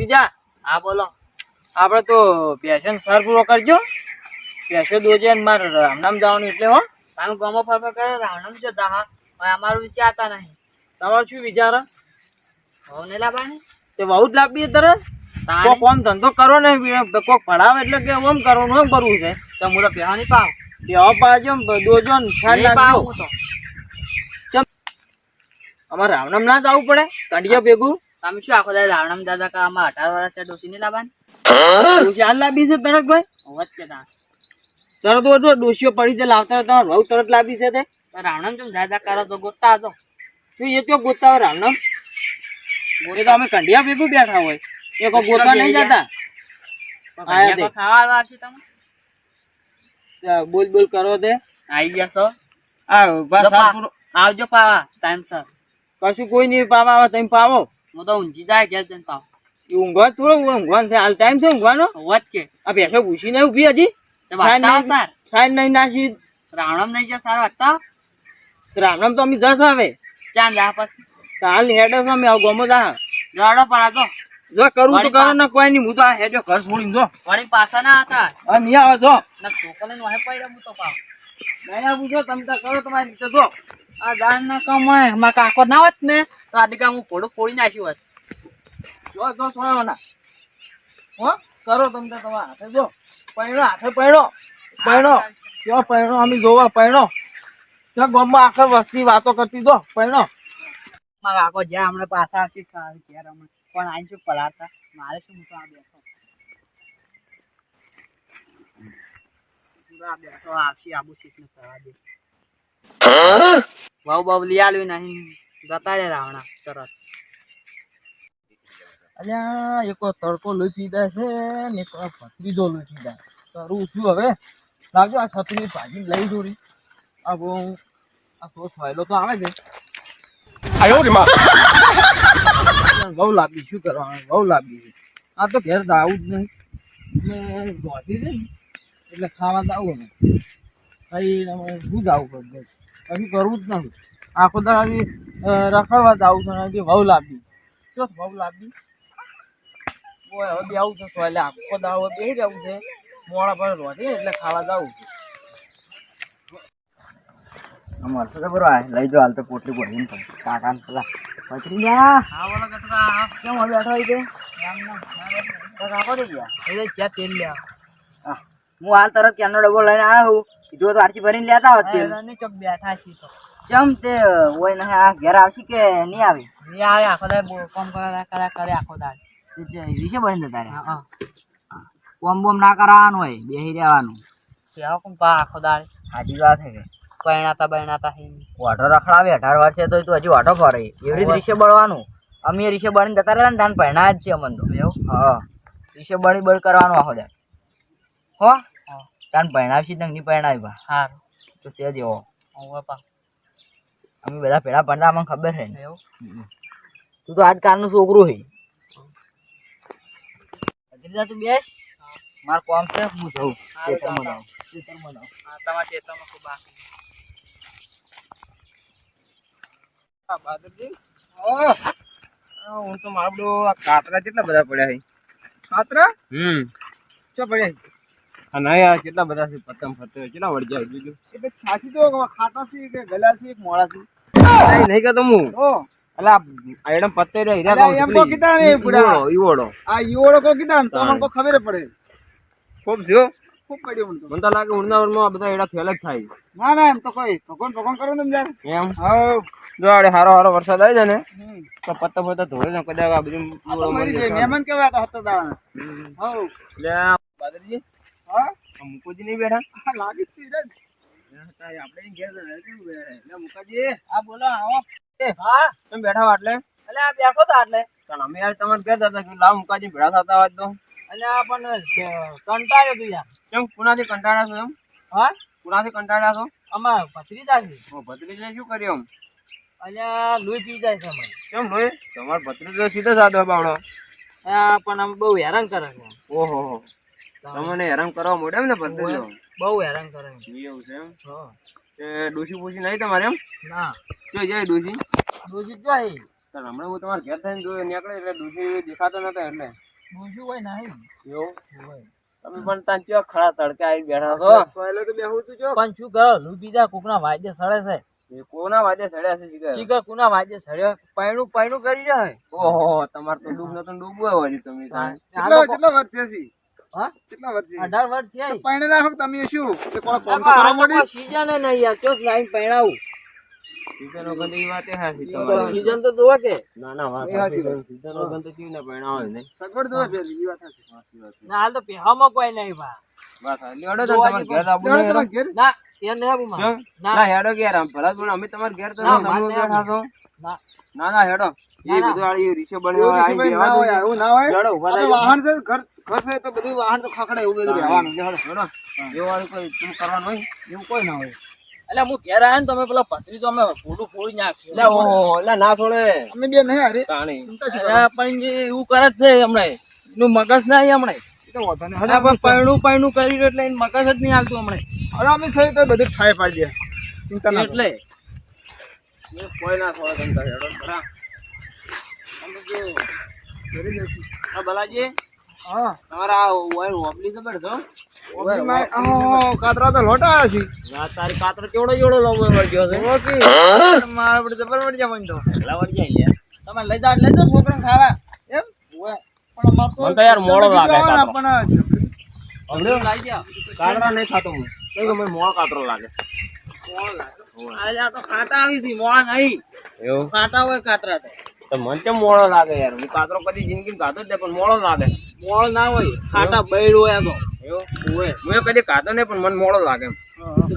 ભત્રીજા હા બોલો. આપણે તો પેશન સર પૂરો કરજો. પેશો દોજે ને મારે રામનામ જવાનું એટલે હો. તમે ગમો ફરફર કરે રામનામ જતા હા. અમારું વિચારતા નહીં. તમારે શું વિચાર હવે ને લાવવાની? તે બહુ જ તરત? તાણે કોક ઓમ ધંધો કરો ને કોક ભણાવે એટલે કે ઓમ કરવાનું ઓમ કરવું છે. તો હું તો પહેવાની પાવ તે હવે પાજો દોજો ને નહીં પાવ તો. અમારે રામ નામ ના જવું પડે. કાઢિયા ભેગું. તમે શું આખો દાદા રાવણમ દાદા કા આમાં અઢાર વર્ષ ડોસી નહીં લાવવાની? ડોશી હાલ લાવી છે તરત ભાઈ? વચ્ચે તા તરત જો ડોસીઓ પડી છે લાવતા તમારે બહુ તરત લાવી છે તે. રાવણમ જો દાદા કરો તો ગોતતા હતો શું એ તો ગોતતા હોય રામ નામ તો અમે કંડિયા ભેગું બેઠા હોય. એ કોઈ ગોતવા નહીં જતા. ખાવા છે તમે? બોલ બોલ કરો તે. આવી ગયા આ બસ જો આ પા- પૂરો- આવજો પાવા ટાઈમસર કશું કોઈ નહીં પાવા આવે તમે પાવો. હું તો ઊંઘી જાય ઘેર જઈને પાવ ઊંઘવા થોડો ઊંઘવાનું છે. હાલ ટાઈમ છે ઊંઘવાનો? વચ્ચે આ ભેંસો ઘૂસી નહીં ઊભી હજી. તો વાંચતા આવો સાર. સાઈડ નહીં નાસી. રાવણમ નહીં જાય સાર વાંચતા આવો. તો અમે જશ આવે. ક્યાં જા પછી? હાલ હેડ અમે આવું ગમો જા. જડો પર આ તો જો કરવું તો કરો ને કોઈ નહીં હું તો આ હેડ્યો ઘર છોડીને જો. વળી પાછા ના હતા. આ નહીં આવે જો. ના છોકરીને વાહે પડ્યો હું તો પાવ નહીં આવું જો તમે તો કરો તમારી રીતે જો. આ દાન ના કમાયમાં કાકો ના હોત ને, તો આ દીકા હું ઘોડો ફોડી નાખ્યું હોત. જો જો છોડો ના હો, કરો તમને તમારા હાથે જો. પૈણો, હાથે પૈણો. પૈણો, જો, પૈણો, અમે જોવા પૈણો. જો ગામમાં આખર વસ્તી વાતો કરતી જો, પૈણો. મારા કાકો જ્યાં હમણાં પાછા આવશે ઘેર હમણાં. પણ આઈ શું પલાતા મારે શું આ બેઠો? બેઠો, આવશે, આબુ શીખ ને કરવા દે વાવ બાવ લઈ આલવી નહીં જતા રે રાવણા તરત. અલ્યા એક તડકો લઈ પીધા છે ને એક ભત્રીજો લઈ પીધા તારું શું હવે. લાગજો આ છત્રી ભાજી લઈ જોડી. આ બહુ આ સોસ ફાયલો તો આવે છે. આયો રે માં. બહુ લાંબી શું કરવાનું? બહુ લાંબી છે. આ તો ઘેર તો આવું જ નહીં. ધોતી છે એટલે ખાવા તો આવું નહીં ભાઈ શું જ આવું પડે કશું કરવું જ નથી. આખો દાડી રખડવા જ આવું છે હજી વહુ લાંબી શું બહુ લાંબી ઓય હવે આવું છે સો એટલે આખો દાડો જ જવું છે. મોડા પર રોધી એટલે ખાવા જ છું. મળશે તો બરોબર લઈ જો હાલ તો પોટલી ભરીને પણ કાકા ને પેલા ગયા. કટકા કેમ હવે બેઠો હોય તે કાકો રહી ગયા એટલે ક્યાં તેલ લે આહ, હું હાલ તરત ક્યાંનો ડબ્બો લઈને આવ્યો હું કીધું તો આરસી ભરીને લેતા હોત ચમ બેઠા છીએ તો. ચમ તે હોય ને આ ઘેર આવશે કે નહીં આવે? નહીં આવે આખો દાડે કામ કરે કરે કરે આખો દાડે. રીસે ભરીને જતા રહે હા કોમ બોમ ના કરવાનું હોય બેસી રહેવાનું. કેવા કોમ પા આખો દાડે. સાચી વાત છે પરણાતા બરણાતા હે. વાઢો રખડાવે અઢાર વર્ષે તો તું હજી વાઢો ફરે. એવી રીતે બળવાનું. અમે રીશે બળીને જતા રહેલા ને ધાન પહેણા જ છે અમને તો. એવું? હા. રીશે બળી બળ કરવાનું આખો દે હો? તાન પહેણાવશી ને નહીં બા હારું. તો છે જેવો અમે બધા પેલા ભણતા અમને ખબર છે તું તો આજકાલનું છોકરું છે તું બેસ. માર કોમ છે હું જઉં. તમારા ખેતરમાં ખૂબ બાકી હું તો મારું આ કાતરા કેટલા બધા પડ્યા છે. ખાતરા? હમ. ચો પડ્યા નહીં કેટલા બધા છે? પતંગ ફરતે કેટલા વળી જાય બીજું? એટલે છાસી તો ખાટાસી કે ગલાસી એક મોળાસી નહીં કહેતો હું. અલા આ પત્તે રે હીરા અલા, એમ કો કીધા ને બુડા. ઈવોળો ઈવોળો આ ઈવોળો કો કીધા ને તો કો ખબર પડે. ખૂબ થયો ખૂબ પડ્યો મને મને તો લાગે આ બધા એડા ફેલ જ થાય. ના ના એમ તો કોઈ ભગવાન ભગવાન કરો ને યાર. એમ? હા જો આડે હારો હારો વરસાદ આવી જાય ને તો પત્તા પત્તા ધોળે ને કદાચ આ બધું મરી જાય. મહેમાન કેવા હતા હતર દાડા હા એટલે બાદરજી. હા? આ નહીં બેઠા? લાગે છે આપણે ઘેર મુકાજી. આ બોલો આવો. હા? તમે બેઠા હો એટલે? એટલે આ બેઠો તો એટલે. પણ અમે યાર તમારે ઘેર જતા કે લાવ મુકાજી ભેળા થતા હોય તો. એટલે પણ કંટાળ્યો તું યાર. કેમ? કુનાથી કંટાળ્યા છો એમ? હા? કુનાથી કંટાળ્યા છો? અમાર ભત્રીજા છે ઓ શું કર્યું અહીંયા લોહી પી જાય છે અમારે. કેમ લોહી? તમારો ભત્રીજો સીધો સાદો બાવડો. આ પણ આમ બહુ હેરાન કરે છે. ઓહો હો તમને હેરાન કરવા મોડે એમ ને ભત્રીજો બહુ હેરાન કરે છે એવું છે એમ? હા. તે ડોસી પૂછી નહીં તમારે એમ? ના. જો જાય ડોસી દૂષિત જાય. તો હમણાં હું તમારે ઘેર થઈને જોયો નીકળે એટલે ડોસી દેખાતો નતો એટલે ડોશી હોય નહીં. એવું? તમે પણ ત્યાં ચો ખરા તડકે આવી બેઠા છો? સોયલે તો બેહું તું જો પણ શું કરો લુ બીજા કોકના વાજે સડે છે. કોના વાજે સડ્યા છે શીખર શીખર કોના વાદ્ય સડ્યો. પૈણું પૈણું કરી જાય ઓહો તમાર તો ડૂબ નતો ડૂબવા હોય તમે કેટલા કેટલા વર્ષ છે? કેટલા વર્ષ અઢાર વર્ષ થયા તો નાખો તમે શું કે કોણ તો કરવા માંડી? સીઝન નહીં યાર ચોક લાઈન પૈણાવું સીઝન વગર તો વાતે હાચી તમારી. સીઝન તો જોવે કે ના ના વાત એ હાચી સાચી. વાત. સીઝન વગર તો કેવી ના પરણાવે ને સગવડ જોવે પેલી, ઈ વાત ના હાલ તો પહેવામાં કોઈ નહીં બા વાત સાચી. તો તમારે ઘેર આવું લેવડો નહીં, ઘેર? ના એ નહીં આવું મારે. ના. ના હેડો ઘેર આમ ભલા પણ અમે તમારે ઘેર તો ના, તમે ના. હેડો એ. બધું આ રીસે ના હોય, એવું ના હોય. હેડો. વાહન છે, ઘર ઘર તો બધું વાહન તો ખખડે એવું બધું રહેવાનું. છે. હેડો. એવું કોઈ તમે કરવાનું હોય? એવું કોઈ ના હોય. એટલે હું ઘેર આવ્યા ને તમે પેલા પથરી તો અમે ફોટું ફોડી નાખશું. એટલે ઓહો ના છોડે. અમે બે નહીં હારી. તાણી? અરે પણ એવું કરે જ છે હમણાં. એનું મગજ ના આવી હમણાં. એ વાંધો નહીં. અરે પણ પૈણું પૈણું કરી રહ્યું એટલે એનું મગજ જ નહીં હાલતું હમણાં. હવે અમે સહી તો બધું પાડી દે ચિંતા ના એટલે. કોઈ ના છોડે તમે તાર હેડો. આ બલાજી. હા. તમારા ઓય ખબર છો? ઓપલી માં, આહો, કાતરા તો લોટા આવ્યા છે. આ તારી કાતર કેવડો કેવડો લંબો વળગ્યો છે? મારા પર જબર પડી તો. લાવડ જાય લે તમે લઈ જાઓ લઈ ખાવા. એમ? પણ અમાર તો મને યાર મોડો લાગે કાતરો. જાઓ કાતરા નહીં ખાતો હું. કેમ કે મને મોળો કાતરો લાગે. આ તો કાંટા આવી છે મોળા નહીં. એવું? કાંટા હોય કાતરા તો. તો મને કેમ મોળો લાગે યાર? હું કાતરો કદી જિંદગી ખાતો જ નહીં પણ મોળો લાગે. મોળો ના હોય ખાટા બૈડ હોય આ તો. એવું? હોય હું કદી કાતો નહીં પણ મને મોળો લાગે એમ.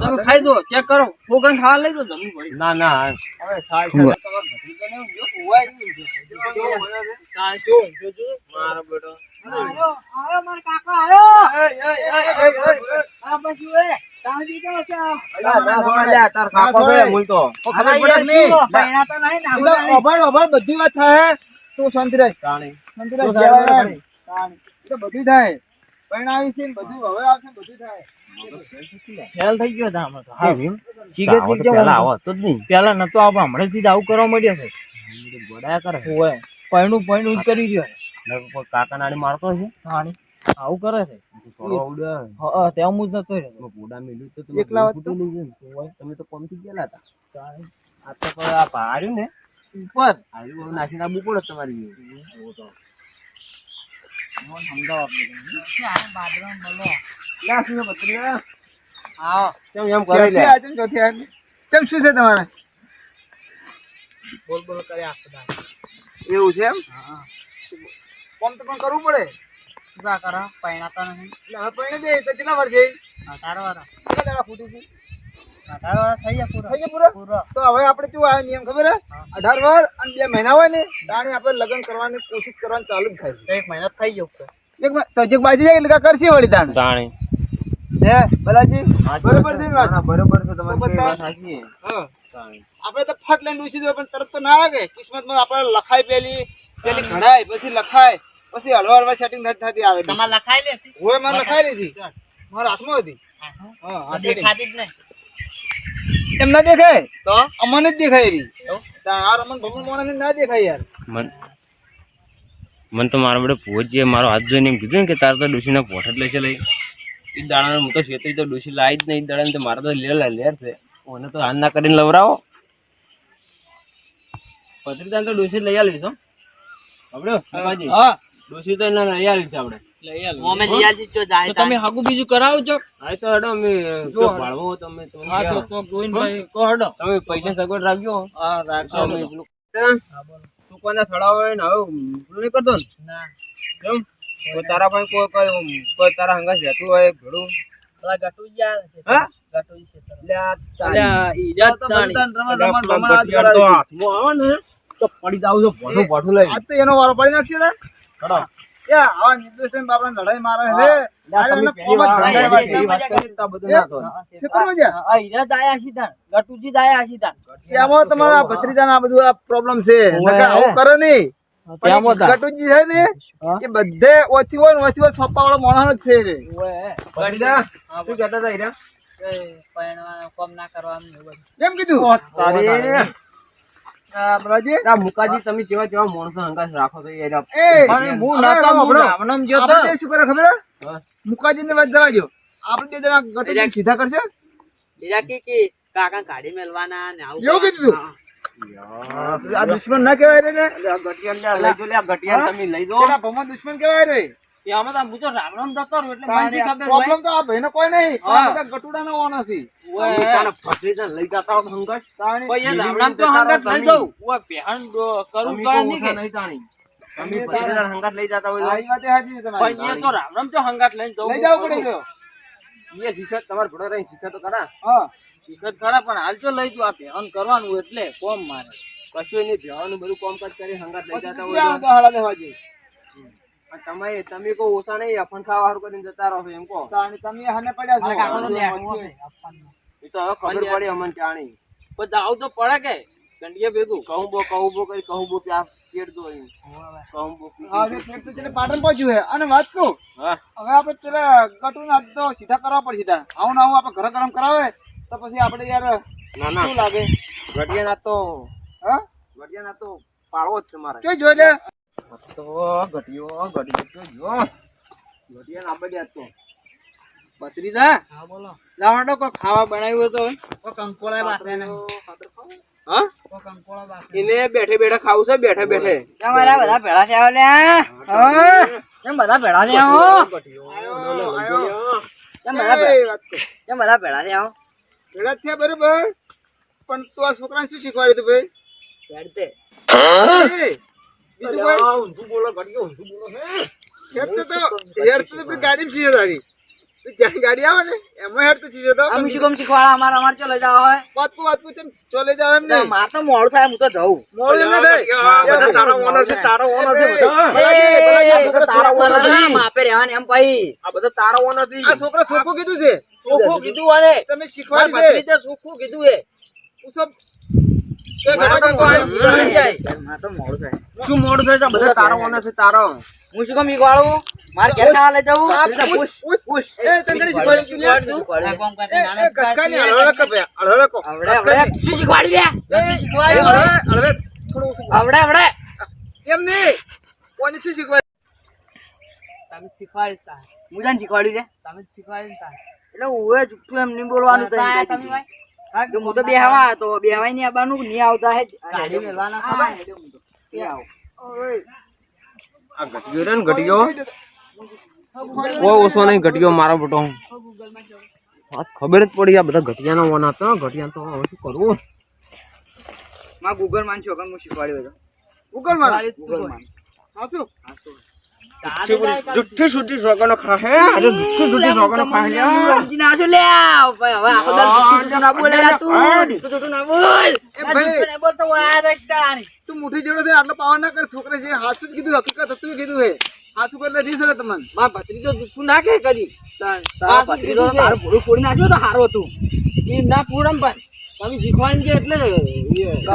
તમે ખાઈ દો ચેક કરો. છોકરાને ખાવા લઈ દો તમે ના ના. હવે સાહેબ મારો બેટો. આવ્યો આયો, મારો કાકો આવ્યો. આ બાજુ એ, બધી વાત થાય તું શાંતિ તો બધું થાય તો હા. પેલા આવો કરવા માંડ્યો છે ગોડાયા કરે હોય પૈણું પૈણું કરી રહ્યો કાકા નાડી મારતો છે હાણી આવું કરે છે? હા જ નતો રહ્યો તમે પોડા મેલ્યું તો તમે એકલા વાત ફૂટી લઈ જાય ને. તમે તો કોમથી ગયેલા હતા. આ તો આ પહાડ્યું ને? ઉપર. હાર્યું બધું નાખીને પડે તમારી નાખીને પતરી કેમ શું છે તમારે? બોલ બોલ કરે આખો દાડો. એવું છે એમ? કોમ તો પણ કરવું પડે? શું કરો? પૈણા નથી એટલે હવે પરણે દે તો કેટલા વર્ષ અઢાર વાળા. કેટલા દાડા ફૂટી છે? અઢાર વાળા થઈ ગયા પૂરા. થઈ ગયા પૂરો? પૂરા. તો હવે આપણે શું આવે નિયમ ખબર હે? અઢાર વાર અને બે મહિના હોય ને તાણી આપણે લગ્ન કરવાની કોશિશ કરવાની ચાલુ જ થાય એક મહિના થઈ ગયો તો. એક મ- તો જે બાજી જાય એટલે કાં કરશે વળી તાણ તાણી હે બલાજી? બરોબર છે વાત? બરોબર છે તમારી વાત સાચી. આપણે તો ફટ લઈને ડૂસી દો પણ તરત તો ના આવે કિસ્મતમાં આપણે લખાય પેલી પેલી ઘડાય પછી લખાય. પછી હળવા હળવા સેટિંગ નથી થતી આવે તમારે લખાઈ લે હોય મને લખાઈ લીધી? મારા હાથમાં હતી. હા દેખાતી જ નહીં. એમ ના દેખાય? તો? અમને જ દેખાય રહી આ રમણ ભમણ મોણાને ના દેખાય યાર. મન મન તો મારા બેટો પહોંચીએ જે મારો હાથ જોઈને એમ કીધું ને કે તારે તો ડોશીના પોઠ જ લેશે લઈ. એ દાણા હું તો શેતરી તો ડોશી લાવી જ નહીં દાડા તો મારે તો લેલા લેર છે. મને તો હાલ ના કરીને લવરાવો. પત્રી દાન તો ડોશી લઈ આલી છો આપડે હા. ડોશી તો ના લઈ આલી છે આપણે. લઈ આલો. મોમે જીયાજી જો જાય તો તમે હાગું બીજું કરાવો છો? હા તો હેડો અમે જો ભાળવો તમે તમે હા તો તો ગોવિંદભાઈ કહો હડો. તમે પૈસા સગવડ રાખજો. હા રાખજો. અમે તું કોને સડાવો ને હવે પેલું નહીં કરતો ને? ના. એમ તારા પાસે કોઈ કોઈ કોઈ તારા હંગા જતું હોય ઘડું પેલા હા? છે તાણી. રમણ રમણ રમણ હાથમાં આવે ને તો પડી જાવ છો ભોઠું ભોઠું લઈ આજ તો એનો વારો પડી નાખશે તાર ચડો. એ આવા નિર્દોષ થઈને લડાઈ મારે છે. આરે એને કોમ જ વાર ધંધાએ પેલી વાંચી. વાત કરી આ બધું ના થતું. ક્ષેત્રમાં જ્યાં? આ ઈજાત આયા સીધા ગટુજી જ સીધા એમાં તમારા ભત્રીજાના આ બધું આ પ્રોબ્લેમ છે. નકર આવું કરે નહીં. ગટુજી છે ને એ બધે ઓછી હોય ને ઓછી હોય સોપા વાળો માણસ જ છે રે. શું કહેતા હતા હીરા? કોમ ના કરવાનું એવું કેમ કીધું? બરાજી આ મુકાજી તમે કેવા કેવા માણસો હંગાસ રાખો છો એ પણ હું હવે નતો હું સાંભળો. તો. શું કરે ખબર? હે? હા. વાત જવા દ્યો. આપણે બે જણા સીધા કરશે? બીજા કે કે કાકા ગાડી મેલવાના ને આવું એવું કીધું આ દુશ્મન ના કહેવાય રે ને? ગટિયા લઈ જો લે, આ ઘટિયાને તમે લઈ જો. ભમા દુશ્મન કહેવાય રે. એ આમાં તો હું તો રામનામ જતો રહ્યો એટલે મને ખબર પ્રોબ્લેમ તો આ ભાઈનો કોઈ નહીં ઓય. લઈ જતા હો એ તો હંગાત લઈ દઉં ઓય પહેણ કરું તો નહીં કે. નહીં તાણી. તમે ભત્રીજાને હંગાત લઈ જતા હોય આ તો ઈ વાતે હાચી છે તમારી. પણ એ તો રામનામ તો હંગાત લઈને જવું લઈ જવું પડે તો. એ તમારા. હા શીખત ખરા પણ હાલ તો લઈ જો આ પહેણ કરવાનું એટલે કોમ મારે કશું નહીં, ભેવાનું બધું કામકાજ કરી હંગાત લઈ જતા હોય ક્યાં દેવા જોઈએ? અને તમે તમે કો ઓછા નહીં અફણ ખાવા હારું કરીને જતા રહો એમ કો તમે હને પડ્યા છો. એ તો હવે ખબર પડી અમન જાણી. પણ જાવ તો પડે કે? કંડિયા ભેગું. કહું બો કહું બો કઈ કહું બો પ્યાસ પેટ દો અહીં. કહું બો હા, જે પેટ તો છેલ્લે પાટણ પહોંચ્યું છે. અને વાત કહું, હા. હવે આપણે પેલા ગટુના ના તો સીધા કરવા પડશે સીધા. આવું ના આવું આપણે ઘરે ગરમ કરાવે તો પછી આપણે યાર ના ના. શું લાગે? ઘટિયાના તો હા? ઘટિયાના તો પાડવો જ છે મારે. જોઈ લે. તો ઘટિયો ઘટિયો જો. ઘટિયા ના બળ્યા તો ભત્રીજા હા? બોલો. લાવાડો કો ખાવા બનાવ્યું તો કોઈ કંકોળા બાફે ને. હા? કોઈ કંકોળા બાફે એને બેઠે બેઠે ખાવું છે બેઠે બેઠે. તમારા બધા ભેળા થયા લ્યા હા? કેમ બધા ભેળા થયા હો. કેમ બધા ભે- એ વાત કહું. કેમ બધા ભેળા થયા હો. ભેળા થયા બરોબર. પણ તું આ છોકરાને શું શીખવાડ્યું તું ભાઈ? બીજું કોઈ ઊંધું બોલો ઘટિયો ઊંધું બોલો હે તો હેડતો તો પેલી ગાડીમાં શીખે તારી જ્યાં ગાડી આવે ને એમાં હેડતો શીખે તો આમ શું શીખવાડા અમારે અમારે ચલો જાવ હોય વાતકું વાતકું ચમ ચોલે જાવ એમ નહીં મારે તો મોડું થાય હું તો જઉં મોડું એમ થાય આ ઓનર છે તારો ઓનર છે બધા છોકરો ઓનર નથી. માપે રહેવાની એમ ભાઈ આ બધા તારો ઓનર છે આ છોકરો સોખું કીધું છે સોખું કીધું આને તમે શીખવાડી છે ભત્રીજા કીધું એ હું સબ શું મોડું થાય? છે? આ બધા તારા ઓનર છે તારા. હું શું કેમ શીખવાડું મારે ઘેર ના લઈ જવું. એ શીખવાડી તું કોમ કરતી નાનો શું શીખવાડી લે થોડું આવડે આવડે. એમ નહીં. કોની શું શીખવાડ્યું? તમે શીખવાડી તા શીખવાડ્યું લે તમે જ શીખવાડી તા એટલે હું એ જુઠ્ઠું એમ નહીં બોલવાનું તમે ભાઈ હું તો બેહવા તો બેહવાય નહીં આવવાનું નહીં આવતા હે. ગાડી મેલવાના હા, ખબર? હેડ્યો હું તો. આ ઘટિયો રે ને ઘટિયો? કોઈ ઓછો નહીં ઘટિયો મારો બટો વાત ખબર જ પડી આ બધા ઘટિયાના ઓન હતા. ઘટિયા તો હવે શું કરવું? માં ગૂગલ માન છો હું શીખવાડ્યો હતો. ગૂગલમાં. ગૂગલ. માન હાસુ કાં? જુઠ્ઠી સુઠ્ઠી સોગનો ખાહે આજે જુઠ્ઠી સુઠ્ઠી સોગનો ખાહે સમજી ના છો લે ભાઈ હવે આખો દર જુઠ્ઠું જુઠ્ઠું ના બોલે તું. જુઠ્ઠું જુઠ્ઠું ના બોલ. એ ભાઈ, હોય આ રસ્તા આની. તું મુઠી જેડો છે આટલો પાવર ના કર છોકરે છે હાસુ કીધું હકીકત હતું કીધું હે હાસુ કરે એટલે રીસ એટલે તમને. માર ભત્રીજો તું ના કે કરી તારો ભત્રીજો તો તારું ભૂરું ફોડી નાખ્યું તો હારો હતું. એ ના પૂરમ ભાઈ. તમે શીખવાની છે એટલે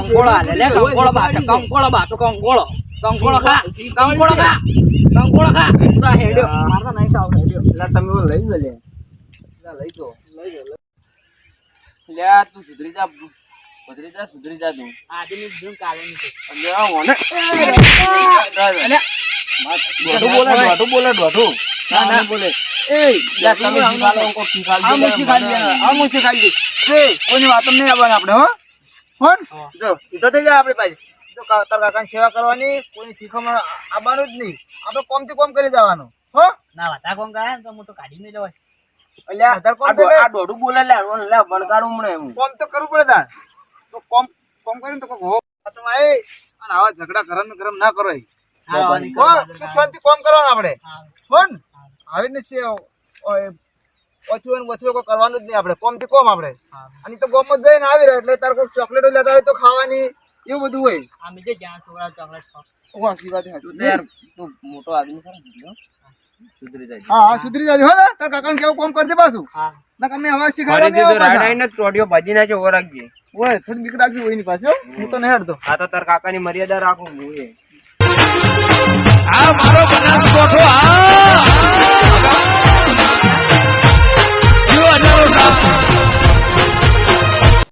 કંકોળો હાલે લે કંકોળો બાટો કંકોળો બાટો કંકોળો. કંકોળો ખા. કંકોળો ખા. કંકોળો ખા હું તો હેડ્યો. મારે નહીં ખાવ હેડ્યો. એટલે તમે લઈ લે. લઈ જો લઈ જો. લે તું સુધરી જા સુધરી જા સુધરી જા તું. આજે ની જૂન કાલે ની. ઓને. બોલે દોઢું બોલે દોઢું. ના ના. બોલે એ લે તમે શીખાડો કોક આ આ એ, વાતો નહીં આવવાની આપણે હો. હોન? જો સીધો થઈ જાય આપણી પાસે. કા- કાકાની સેવા કરવાની કોઈની શીખવામાં આવવાનું જ નહીં. આપણે કોમથી કોમ કરી દેવાનું હો? ના વાતા કોમ કાય તો હું તો કાઢી મેલ્યો લેવાય અલ્યા વધારે કોમ આ આ દોઢું બોલે લે લે વળગાડું હમણાં એમ. કોમ તો કરવું પડે તાર. તો કોમ કોમ કરીને તો કોક હો તમે એ અને આવા ઝઘડા ગરમ ને ગરમ ના કરો એ. શાંતિ કોમ કરવાનું આપણે. આવી ને છે ઓય, ઓછું ને ઓછું કોઈ કરવાનું જ નહીં આપણે. કોમથી કોમ આપણે. અને તો ગોમ જ જઈને આવી રહ્યા એટલે તારે કોઈ ચોકલેટો લેતા હોય તો ખાવાની. એવું બધું હોય? આમ જે જ્યાં છોકરા ચોકલેટ ખાવ. ઓહ, સાચી વાત. યાર તું મોટો આદમી છે ને, સુધરી જાય. હા હા સુધરી જાય. હો ને તાર કાકાને કેવું કોમ કરજે પાછું? હા. ના તમે હવે ફરીથી ને તો નહીં રાડ ટોડિયો ભાજી નાખ્યો ઓ રાખજે. ઓય થોડી બીક રાખજો હોયની પાસે હું તો નહીં હડતો. આ તો તાર કાકાની મર્યાદા રાખું હું એ. આ મારો બનાસકોઠો આ.